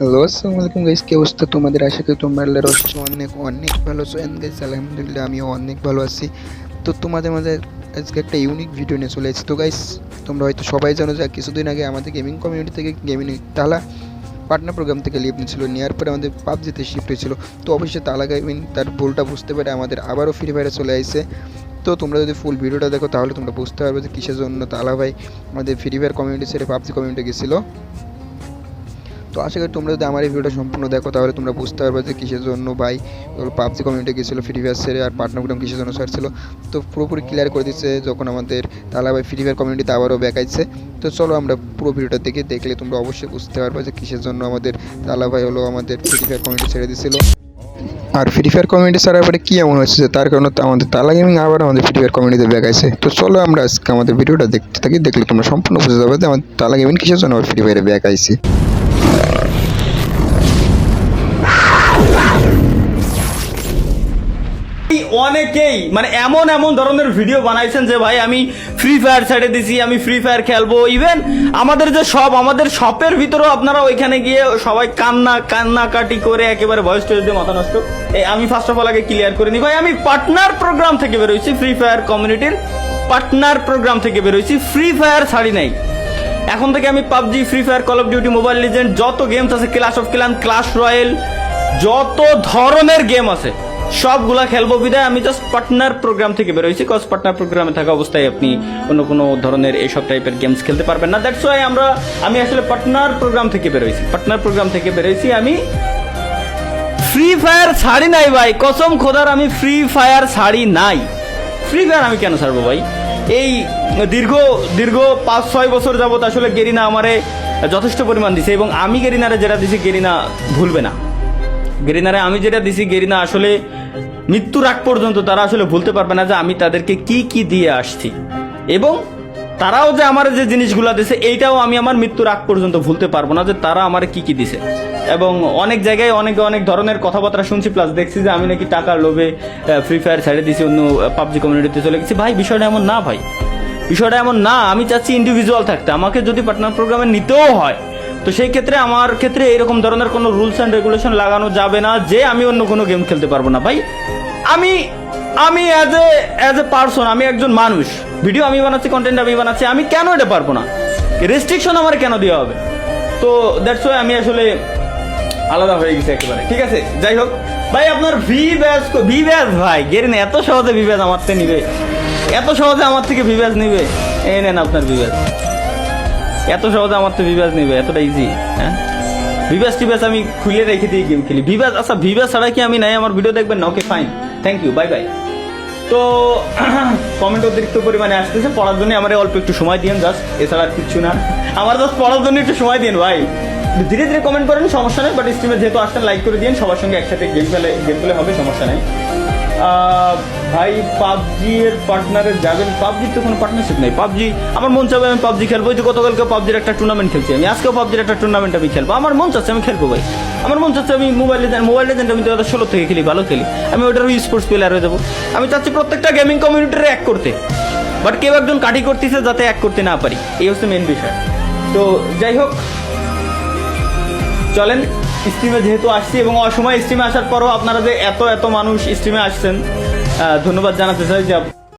Hello আসসালামু আলাইকুম guys কি অবস্থা তোমাদের? আশা করি তোমরা রহমতে অনেক অনেক ভালো আছো। গাইস আলহামদুলিল্লাহ, আমিও অনেক ভালো আছি। তো তোমাদের মাঝে আজকে একটা ইউনিক ভিডিও নিয়ে চলে এসেছি। তো গাইস তোমরা হয়তো সবাই জানো যে কিছুদিন আগে আমাদের গেমিং কমিউনিটি থেকে গেমিং তালা পার্টনার প্রোগ্রাম থেকে লিভ নিয়েছিল। নেওয়ার পরে আমাদের পাবজিতে শিফট হয়েছিল। তো অবশ্যই তালা গেমিং তার ভুলটা বুঝতে পারে আমাদের আবারও ফ্রি ফায়ারে চলে আসছে তো তোমরা যদি ফুল ভিডিওটা দেখো, তাহলে তোমরা বুঝতে পারবে যে কিসের জন্য তালা ভাই আমাদের ফ্রি ফায়ার কমিউনিটি ছেড়ে পাবজি কমিউনিটি গেছিল। তো আশা করি তোমরা যদি আমার এই ভিডিওটা সম্পূর্ণ দেখো, তাহলে তোমরা বুঝতে পারবে যে কিসের জন্য ভাই পাবজি কমিউনিটি গেছিল ফ্রি ফায়ার সেরে আর পার্টনার প্রোগ্রাম কিসের জন্য ছাড়ছিল। তো পুরোপুরি ক্লিয়ার করে দিচ্ছে যখন আমাদের তালা ভাই ফ্রি ফায়ার কমিউনিটিতে আবারও ব্যাকাইছে তো চলো আমরা পুরো ভিডিওটা দেখে দেখলে তোমরা অবশ্যই বুঝতে পারবে যে কিসের জন্য আমাদের তালা ভাই হলো আমাদের ফ্রি ফায়ার কমিউনিটি ছেড়ে দিয়েছিল আর ফ্রি ফায়ার কমিউনিটি ছাড়ার পরে কী এমন হয়েছে তার কারণে তো আমাদের তালা গেমিং আবার আমাদের ফ্রি ফায়ার কমিউনিটিতে ব্যাকাইছে তো চলো আমরা আজকে আমাদের ভিডিওটা দেখতে থাকি, দেখলে তোমরা সম্পূর্ণ বুঝে যাবে যে আমাদের তালা গেমিং কিসের জন্য আবার ফ্রি ফায়ারে এই অনেকেই মানে এমন এমন ধরনের ভিডিও বানাইছেন যে ভাই, আমি ফ্রি ফায়ার ছেড়ে দিছি, আমি ফ্রি ফায়ার খেলব ইভেন আমাদের যে শপ আমাদের শপের ভিতরেও আপনারা ওইখানে গিয়ে সবাই কান্না, কান্নাকাটি করে একেবারে ভয়েস দিয়ে মাথা নষ্ট। এই, আমি ফার্স্ট অফ অল আগে ক্লিয়ার করে নিই। ভাই, আমি পার্টনার প্রোগ্রাম থেকে বেরোইছি ফ্রি ফায়ার কমিউনিটির পার্টনার প্রোগ্রাম থেকে বেরোইছি ফ্রি ফায়ার ছাড়ি নাই। এখন থেকে আমি PUBG free fire call of duty mobile legend যত গেমস আছে clash of clan clash royale যত ধরনের গেম আছে সবগুলা খেলব বিদায়। আমি জাস্ট পার্টনার প্রোগ্রাম থেকে বেরোইছি কজ পার্টনার প্রোগ্রামে থাকা অবস্থায় আপনি অন্য কোনো ধরনের এইসব টাইপের গেমস খেলতে পারবেন না। দ্যাটস ওয়াই আমরা, আমি আসলে পার্টনার প্রোগ্রাম থেকে বেরোইছি। পার্টনার প্রোগ্রাম থেকে বেরোইছি আমি। ফ্রি ফায়ার ছাড়ি নাই ভাই, কসম খোদার আমি ফ্রি ফায়ার ছাড়ি নাই। ফ্রি ফায়ার আমি কেন ছাড়বো ভাই? এই দীর্ঘ দীর্ঘ পাঁচ, ছয় বছর যাবত আসলে গেরিনা আমারে যথেষ্ট পরিমাণ দিছে এবং আমি গেরিনারে যেটা দিছি গেরিনা ভুলবে না। গেরিনারে আমি যেটা দিছি গেরিনা আসলে মৃত্যুর আগ পর্যন্ত তারা আসলে ভুলতে পারবে না যে আমি তাদেরকে কি কি দিয়ে আসছি। এবং তারাও যে আমার যে জিনিসগুলো দিছে, এইটাও আমি আমার মৃত্যুর আগ পর্যন্ত ভুলতে পারব না যে তারা আমার কি কি দিছে। এবং অনেক জায়গায় অনেক অনেক ধরনের কথাবার্তা শুনছি প্লাস দেখছি যে আমি নাকি টাকার লোভে ফ্রি ফায়ার ছেড়ে দিছি, অন্য পাবজি কমিউনিটিতে চলে গেছি। ভাই, বিষয়টা এমন না, ভাই। বিষয়টা এমন না, আমি চাচ্ছি ইন্ডিভিজুয়াল থাকতে। আমাকে যদি পার্টনার প্রোগ্রামে নিতেও হয় তো সেই ক্ষেত্রে আমার ক্ষেত্রে এরকম ধরনের কোনো রুলস অ্যান্ড রেগুলেশন লাগানো যাবে না যে আমি অন্য কোনো গেম খেলতে পারব না। ভাই, আমি আমি as a as a person আমি একজন মানুষ ভিডিও আমি বানাচ্ছি কন্টেন্ট আমি বানাচ্ছি, আমি কেন এটা পারব না? রেস্ট্রিকশন আমার কেন দেওয়া হবে? তো দ্যাটস ওয়াই আমি আসলে আলাদা হয়ে গেছে একেবারে, ঠিক আছে? যাই হোক, ভাই, আপনার ভি ব্যাস ভি ব্যাস ভাই গেরিন এত সহজে ভি ব্যাস আমার থেকে নিবে, এত সহজে আমার থেকে ভি ব্যাস নিবে, এই নেন আপনার ভি ব্যাস এত সহজে আমার তো ভিভাস নিবে এতটা ইজি হ্যাঁ? ভিভাস টিভাস আমি খুলে রেখে দিয়ে গেম খেলি। ভিভাস আচ্ছা ভিভাস ছাড়া কি আমি নাই? আমার ভিডিও দেখবেন? না okay fine thank you bye bye তো কমেন্ট অতিরিক্ত পরিমাণে আসতেছে। পড়ার জন্য আমার অল্প একটু সময় দিন জাস্ট এছাড়া আর কিচ্ছু না। আমার জাস্ট পড়ার জন্য একটু সময় দিন ভাই। ধীরে ধীরে কমেন্ট করেন, সমস্যা নেই বাট স্ট্রিমে যেহেতু আসছেন লাইক করে দিন সবার সঙ্গে একসাথে গেম খেলে গেম খেলে হবে, সমস্যা নেই। ভাই, পাবজি এর পার্টনারে যাবেন? পাবজির তো কোনো পার্টনারশিপ নেই। পাবজি, আমার মন চাবে আমি পাবজি খেলব। তো গতকালকে পাবজির একটা টুর্নামেন্ট খেলছি আমি। আজকেও পাবজির একটা টুর্নামেন্ট আমি খেলব। আমার মন চাচ্ছে আমি খেলব ভাই। আমার মন চাচ্ছে আমি মোবাইল লেজেন্ড মোবাইল লেজেন্ড আমি তো ষোলো থেকে খেলি, ভালো খেলি। আমি ওটার স্পোর্টস প্লেয়ার হয়ে যাব। আমি চাচ্ছি প্রত্যেকটা গেমিং কমিউনিটির এক করতে। বাট কেউ একজন কাটি করতেছে যাতে এক করতে না পারি। এই হচ্ছে মেন বিষয়। তো যাই হোক, চলেন। স্ট্রিমে যেহেতু আসছি এবং অসময় স্ট্রিমে আসার পরও আপনারা যে এত এত মানুষ স্ট্রিমে আসছেন ধন্যবাদ জানাতে চাই যে